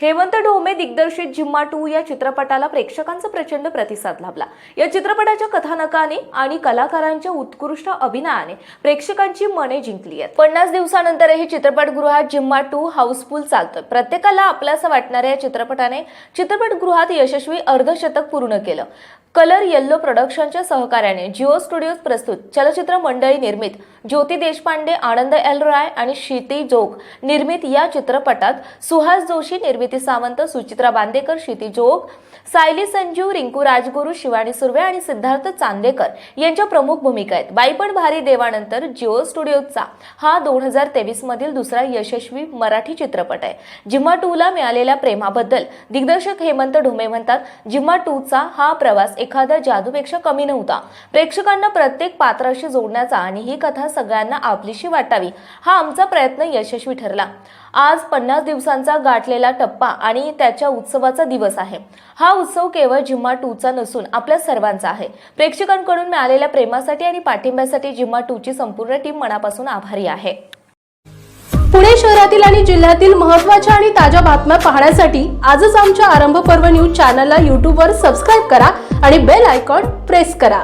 हेमंत ढोमे दिग्दर्शित जिम्मा टू या चित्रपटाला प्रेक्षकांचा प्रचंड प्रतिसाद लाभला. या चित्रपटाच्या कथानकाने आणि कलाकारांच्या उत्कृष्ट अभिनयाने प्रेक्षकांची मने जिंकली आहेत. पन्नास दिवसानंतर हे चित्रपटगृहात जिम्मा टू हाऊसफुल चालतोय. प्रत्येकाला आपल्यासा वाटणाऱ्या या चित्रपटाने चित्रपटगृहात यशस्वी अर्धशतक पूर्ण केलं. कलर येल्लो प्रोडक्शनच्या सहकार्याने जिओ स्टुडिओज प्रस्तुत चलचित्र मंडळी निर्मित ज्योती देशपांडे आनंद एल राय आणि क्षिती जोग निर्मित या चित्रपटात सुहास जोशी निर्मित सावंत सुचित्रा बांदेकर क्षिती जोग सायली संजीव रिंकू राजगुरू शिवानी सुर्वे आणि सिद्धार्थ चांदेकर यांच्या प्रमुख भूमिका आहेत. बाईपण भारी देवानंतर जिओ स्टुडिओचा हा दोन हजार तेवीस मधील दुसरा यशस्वी मराठी चित्रपट आहे. जिम्मा टूला मिळालेल्या प्रेमाबद्दल दिग्दर्शक हेमंत ढुमे म्हणतात जिम्मा टूचा हा प्रवास एखाद्या जादूपेक्षा कमी नव्हता. प्रेक्षकांना प्रत्येक पात्राशी जोडण्याचा आणि ही कथा सगळ्यांना आपलीशी वाटावी हा आमचा प्रयत्न यशस्वी ठरला. आज पन्नास दिवसांचा गाठलेला टप्पा टप्पा आणि त्याच्या उत्सवाचा दिवस आहे. हा उत्सव केवळ जिम्मा टूचा नसून आपल्या सर्वांचा आहे. प्रेक्षकांकडून मिळालेल्या प्रेमासाठी आणि पाठिंब्यासाठी जिम्मा टूची संपूर्ण टीम मनापासून आभारी आहे. पुणे शहरातील आणि जिल्ह्यातील महत्त्वाच्या आणि ताज्या बातम्या पाहण्यासाठी आजच आमच्या आरंभ पर्व न्यूज चॅनलला यूट्यूबवर सबस्क्राईब करा आणि बेल आयकॉन प्रेस करा.